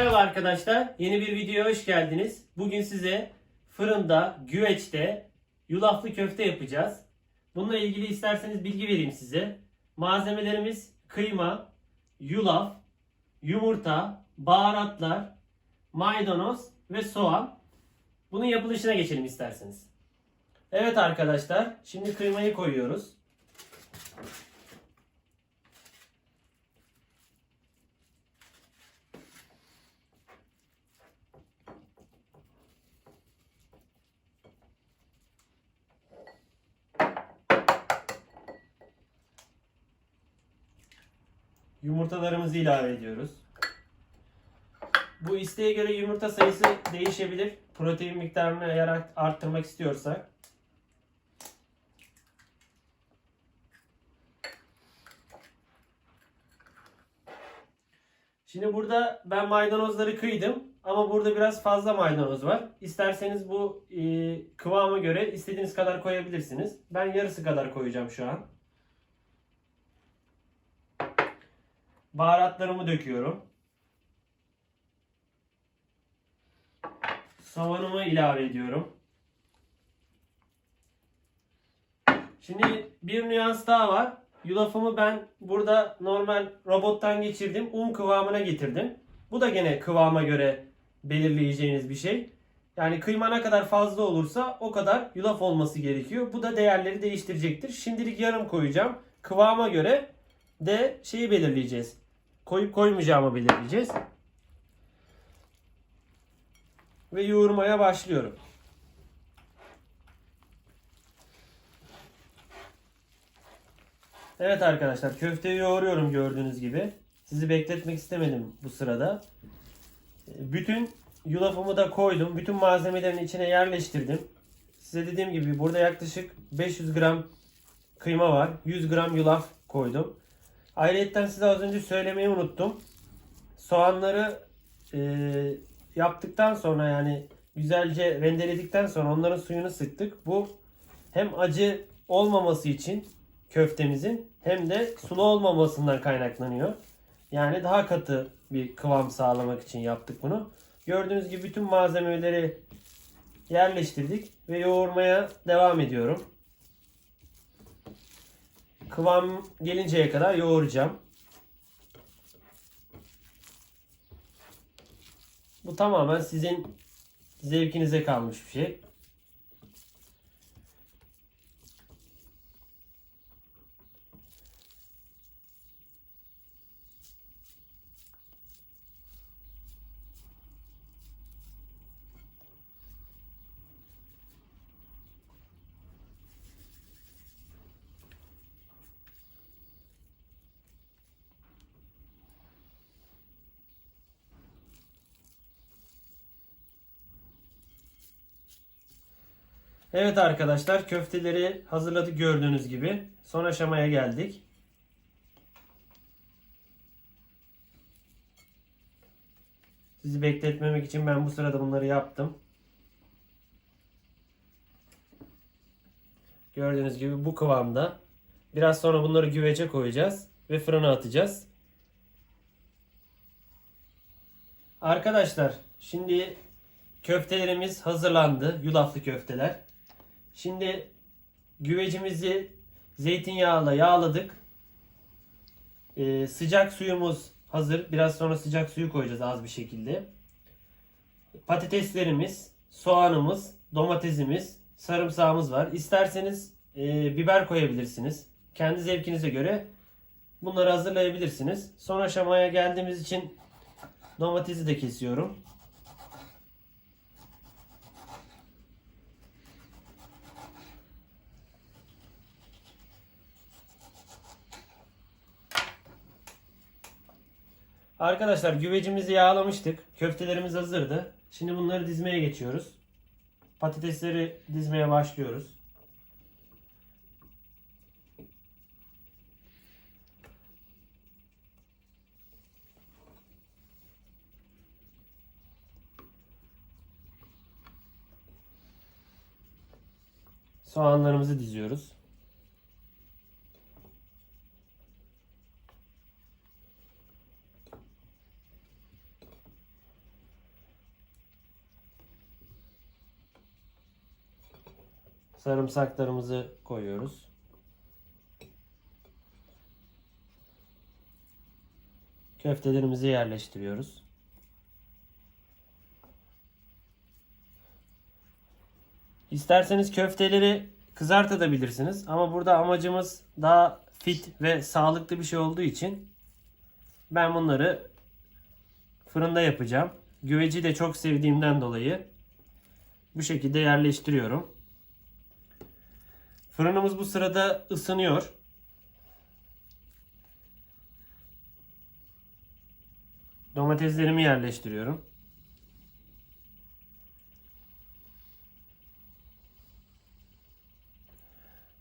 Merhaba arkadaşlar. Yeni bir videoya hoş geldiniz. Bugün size fırında, güveçte yulaflı köfte yapacağız. Bununla ilgili isterseniz bilgi vereyim size. Malzemelerimiz kıyma, yulaf, yumurta, baharatlar, maydanoz ve soğan. Bunun yapılışına geçelim isterseniz. Evet arkadaşlar, şimdi kıymayı koyuyoruz. Yumurtalarımızı ilave ediyoruz. Bu isteğe göre yumurta sayısı değişebilir. Protein miktarını eğer arttırmak istiyorsak. Şimdi burada ben maydanozları kıydım ama burada biraz fazla maydanoz var. İsterseniz bu e, kıvama göre istediğiniz kadar koyabilirsiniz. Ben yarısı kadar koyacağım şu an. Baharatlarımı döküyorum. Soğanımı ilave ediyorum. Şimdi bir nüans daha var. Yulafımı ben burada normal robottan geçirdim. Un kıvamına getirdim. Bu da gene kıvama göre belirleyeceğiniz bir şey. Yani kıyma ne kadar fazla olursa o kadar yulaf olması gerekiyor. Bu da değerleri değiştirecektir. Şimdilik yarım koyacağım. Kıvama göre de şeyi belirleyeceğiz. Koyup koymayacağımı belirleyeceğiz. Ve yoğurmaya başlıyorum. Evet arkadaşlar köfteyi yoğuruyorum gördüğünüz gibi. Sizi bekletmek istemedim bu sırada. Bütün yulafımı da koydum. Bütün malzemelerin içine yerleştirdim. Size dediğim gibi burada yaklaşık 500 gram kıyma var. 100 gram yulaf koydum. Ayrıca size az önce söylemeyi unuttum. Soğanları e, yaptıktan sonra yani güzelce rendeledikten sonra onların suyunu sıktık. Bu hem acı olmaması için köftemizin hem de sulu olmamasından kaynaklanıyor. Yani daha katı bir kıvam sağlamak için yaptık bunu. Gördüğünüz gibi bütün malzemeleri yerleştirdik ve yoğurmaya devam ediyorum. Kıvam gelinceye kadar yoğuracağım. Bu tamamen sizin zevkinize kalmış bir şey. Evet arkadaşlar köfteleri hazırladık gördüğünüz gibi. Son aşamaya geldik. Sizi bekletmemek için ben bu sırada bunları yaptım. Gördüğünüz gibi bu kıvamda. Biraz sonra bunları güvece koyacağız ve fırına atacağız. Arkadaşlar şimdi köftelerimiz hazırlandı. Yulaflı köfteler. Şimdi güvecimizi zeytinyağıyla yağladık. Ee, sıcak suyumuz hazır. Biraz sonra sıcak suyu koyacağız az bir şekilde. Patateslerimiz, soğanımız, domatesimiz, sarımsağımız var. İsterseniz e, biber koyabilirsiniz. Kendi zevkinize göre bunları hazırlayabilirsiniz. Son aşamaya geldiğimiz için domatesi de kesiyorum. Arkadaşlar güvecimizi yağlamıştık. Köftelerimiz hazırdı. Şimdi bunları dizmeye geçiyoruz. Patatesleri dizmeye başlıyoruz. Soğanlarımızı diziyoruz. Sarımsaklarımızı koyuyoruz. Köftelerimizi yerleştiriyoruz. İsterseniz köfteleri kızartabilirsiniz ama burada amacımız daha fit ve sağlıklı bir şey olduğu için ben bunları fırında yapacağım. Güveci de çok sevdiğimden dolayı bu şekilde yerleştiriyorum. Fırınımız bu sırada ısınıyor. Domateslerimi yerleştiriyorum.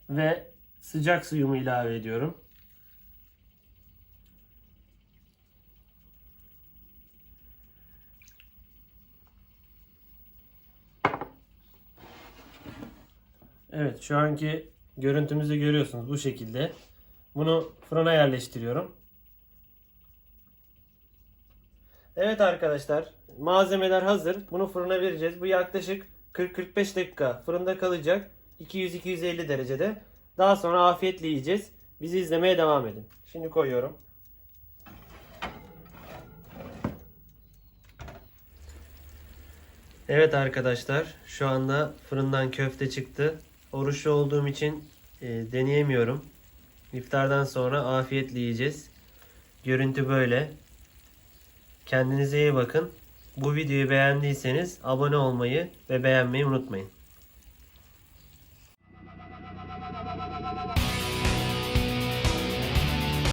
Ve sıcak suyumu ilave ediyorum. Evet şu anki görüntümüzü görüyorsunuz bu şekilde. Bunu fırına yerleştiriyorum. Evet arkadaşlar malzemeler hazır. Bunu fırına vereceğiz. Bu yaklaşık 40-45 dakika fırında kalacak. 200-250 derecede. Daha sonra afiyetle yiyeceğiz. Bizi izlemeye devam edin. Şimdi koyuyorum. Evet arkadaşlar şu anda fırından köfte çıktı. Oruçlu olduğum için e, deneyemiyorum. İftardan sonra afiyetle yiyeceğiz. Görüntü böyle. Kendinize iyi bakın. Bu videoyu beğendiyseniz abone olmayı ve beğenmeyi unutmayın.